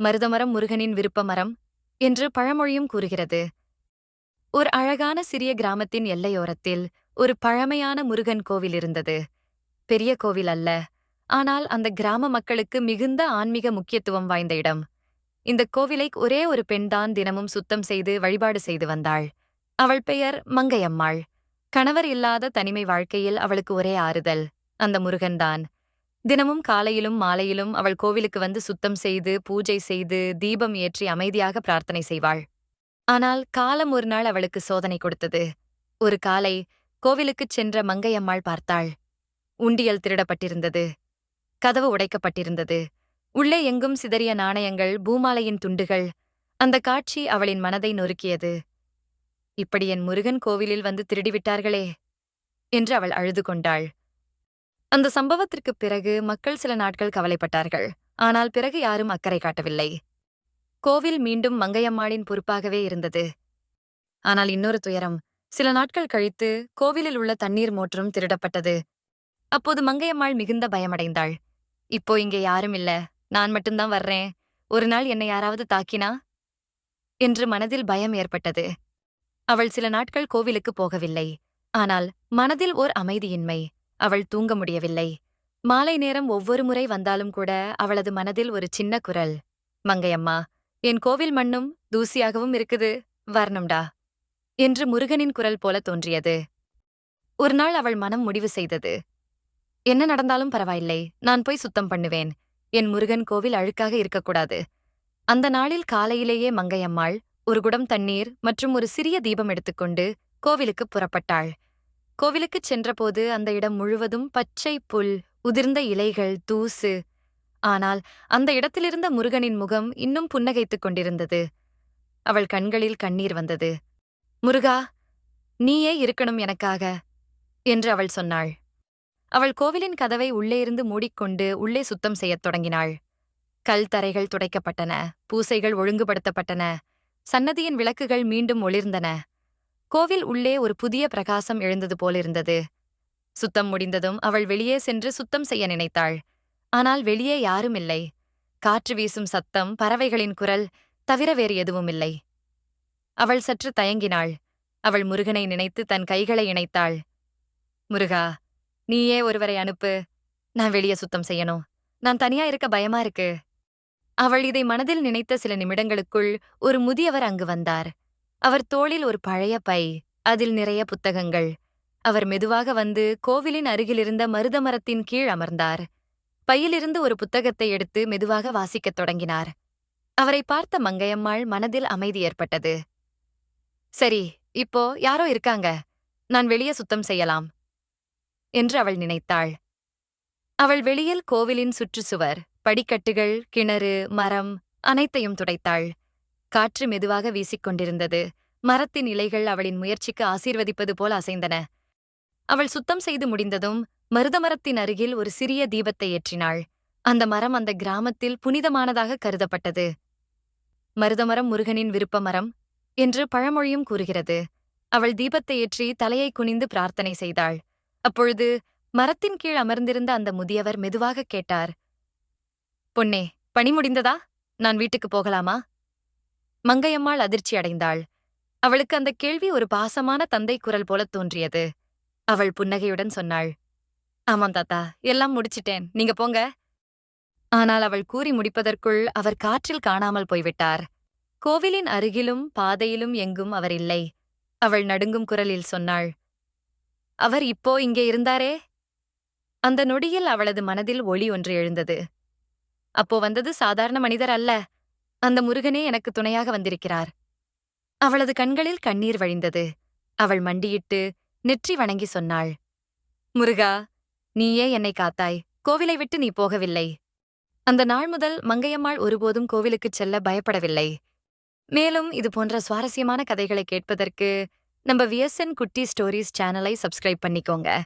மருதமரம் முருகனின் விருப்ப மரம் என்று பழமொழியும் கூறுகிறது. ஒரு அழகான சிறிய கிராமத்தின் எல்லையோரத்தில் ஒரு பழமையான முருகன் கோவில் இருந்தது. பெரிய கோவில் அல்ல ஆனால் அந்த கிராம மக்களுக்கு மிகுந்த ஆன்மீக முக்கியத்துவம் வாய்ந்த இடம். இந்த கோவிலை ஒரே ஒரு பெண்தான் தினமும் சுத்தம் செய்து வழிபாடு செய்து வந்தாள். அவள் பெயர் மங்கையம்மாள். கணவர் இல்லாத தனிமை வாழ்க்கையில் அவளுக்கு ஒரே ஆறுதல் அந்த முருகன்தான். தினமும் காலையிலும் மாலையிலும் அவள் கோவிலுக்கு வந்து சுத்தம் செய்து பூஜை செய்து தீபம் ஏற்றி அமைதியாக பிரார்த்தனை செய்வாள். ஆனால் காலம் ஒரு நாள் அவளுக்கு சோதனை கொடுத்தது. ஒரு காலை கோவிலுக்குச் சென்ற மங்கையம்மாள் பார்த்தாள். உண்டியல் திருடப்பட்டிருந்தது. கதவு உடைக்கப்பட்டிருந்தது. உள்ளே எங்கும் சிதறிய நாணயங்கள் பூமாலையின் துண்டுகள். அந்த காட்சி அவளின் மனதை நொறுக்கியது. இப்படி என் முருகன் கோவிலில் வந்து திருடிவிட்டார்களே என்று அவள் அழுது கொண்டாள். அந்த சம்பவத்திற்குப் பிறகு மக்கள் சில நாட்கள் கவலைப்பட்டார்கள். ஆனால் பிறகு யாரும் அக்கறை காட்டவில்லை. கோவில் மீண்டும் மங்கையம்மாளின் பொறுப்பாகவே இருந்தது. ஆனால் இன்னொரு துயரம். சில நாட்கள் கழித்து கோவிலில் உள்ள தண்ணீர் மோட்டரும் திருடப்பட்டது. அப்போது மங்கையம்மாள் மிகுந்த பயமடைந்தாள். இப்போ இங்கே யாரும் இல்ல. நான் மட்டும்தான் வர்றேன். ஒரு நாள் என்னை யாராவது தாக்கினா? என்று மனதில் பயம் ஏற்பட்டது. அவள் சில நாட்கள் கோவிலுக்கு போகவில்லை. ஆனால் மனதில் ஓர் அமைதியின்மை. அவள் தூங்க முடியவில்லை. மாலை நேரம் ஒவ்வொரு முறை வந்தாலும் கூட அவளது மனதில் ஒரு சின்ன குரல் மங்கையம்மா என் கோவில் மண்ணும் தூசியாகவும் இருக்குது வரணும்டா என்று முருகனின் குரல் போல தோன்றியது. ஒரு நாள் அவள் மனம் முடிவு செய்தது. என்ன நடந்தாலும் பரவாயில்லை நான் போய் சுத்தம் பண்ணுவேன். என் முருகன் கோவில் அழுக்காக இருக்கக்கூடாது. அந்த நாளில் காலையிலேயே மங்கையம்மாள் ஒரு குடம் தண்ணீர் மற்றும் ஒரு சிறிய தீபம் எடுத்துக்கொண்டு கோவிலுக்கு புறப்பட்டாள். கோவிலுக்குச் சென்றபோது அந்த இடம் முழுவதும் பச்சை புல் உதிர்ந்த இலைகள் தூசு. ஆனால் அந்த இடத்திலிருந்த முருகனின் முகம் இன்னும் புன்னகைத்துக் கொண்டிருந்தது. அவள் கண்களில் கண்ணீர் வந்தது. முருகா நீயே இருக்கணும் எனக்காக என்று அவள் சொன்னாள். அவள் கோவிலின் கதவை உள்ளே இருந்து மூடிக்கொண்டு உள்ளே சுத்தம் செய்யத் தொடங்கினாள். கல் தரைகள் துடைக்கப்பட்டன பூசைகள் ஒழுங்குபடுத்தப்பட்டன சன்னதியின் விளக்குகள் மீண்டும் ஒளிர்ந்தன. கோவில் உள்ளே ஒரு புதிய பிரகாசம் எழுந்தது போலிருந்தது. சுத்தம் முடிந்ததும் அவள் வெளியே சென்று சுத்தம் செய்ய நினைத்தாள். ஆனால் வெளியே யாரும் இல்லை. காற்று வீசும் சத்தம் பறவைகளின் குரல் தவிர வேறு எதுவும் இல்லை. அவள் சற்று தயங்கினாள். அவள் முருகனை நினைத்து தன் கைகளை இணைத்தாள். முருகா நீயே ஒருவரை அனுப்பு. நான் வெளியே சுத்தம் செய்யணும். நான் தனியா இருக்க பயமா இருக்கு. அவள் இதை மனதில் நினைத்த சில நிமிடங்களுக்குள் ஒரு முதியவர் அங்கு வந்தார். அவர் தோளில் ஒரு பழைய பை அதில் நிறைய புத்தகங்கள். அவர் மெதுவாக வந்து கோவிலின் அருகிலிருந்த மருத மரத்தின் கீழ் அமர்ந்தார். பையிலிருந்து ஒரு புத்தகத்தை எடுத்து மெதுவாக வாசிக்கத் தொடங்கினார். அவரை பார்த்த மங்கையம்மாள் மனதில் அமைதி ஏற்பட்டது. சரி இப்போ யாரோ இருக்காங்க. நான் வெளியே சுத்தம் செய்யலாம் என்று அவள் நினைத்தாள். அவள் வெளியில் கோவிலின் சுற்றுச்சுவர் படிக்கட்டுகள் கிணறு மரம் அனைத்தையும் துடைத்தாள். காற்று மெதுவாக வீசிக்கொண்டிருந்தது. மரத்தின் இலைகள் அவளின் முயற்சிக்கு ஆசீர்வதிப்பது போல் அசைந்தன. அவள் சுத்தம் செய்து முடிந்ததும் மருதமரத்தின் அருகில் ஒரு சிறிய தீபத்தை ஏற்றினாள். அந்த மரம் அந்த கிராமத்தில் புனிதமானதாக கருதப்பட்டது. மருதமரம் முருகனின் விருப்ப மரம் என்று பழமொழியும் கூறுகிறது. அவள் தீபத்தை ஏற்றி தலையை குனிந்து பிரார்த்தனை செய்தாள். அப்பொழுது மரத்தின் கீழ் அமர்ந்திருந்த அந்த முதியவர் மெதுவாக கேட்டார் பொன்னே பணி முடிந்ததா? நான் வீட்டுக்கு போகலாமா? மங்கையம்மாள் அதிர்ச்சி அடைந்தாள். அவளுக்கு அந்த கேள்வி ஒரு பாசமான தந்தை குரல் போல தோன்றியது. அவள் புன்னகையுடன் சொன்னாள். ஆமாம் தாத்தா எல்லாம் முடிச்சிட்டேன். நீங்க போங்க. ஆனால் அவள் கூறி முடிப்பதற்குள் அவர் காற்றில் காணாமல் போய்விட்டார். கோவிலின் அருகிலும் பாதையிலும் எங்கும் அவர் இல்லை. அவள் நடுங்கும் குரலில் சொன்னாள். அவர் இப்போ இங்கே இருந்தாரே? அந்த நொடியில் அவளது மனதில் ஒளி ஒன்று எழுந்தது. அப்போ வந்தது சாதாரண மனிதர் அல்ல. அந்த முருகனே எனக்கு துணையாக வந்திருக்கிறார். அவளது கண்களில் கண்ணீர் வழிந்தது. அவள் மண்டியிட்டு நெற்றி வணங்கி சொன்னாள். முருகா நீயே என்னை காத்தாய். கோவிலை விட்டு நீ போகவில்லை. அந்த நாள் முதல் மங்கையம்மாள் ஒருபோதும் கோவிலுக்குச் செல்ல பயப்படவில்லை. மேலும் இது போன்ற சுவாரஸ்யமான கதைகளை கேட்பதற்கு நம்ம விஎஸ்என் குட்டி ஸ்டோரிஸ் சேனலை சப்ஸ்கிரைப் பண்ணிக்கோங்க.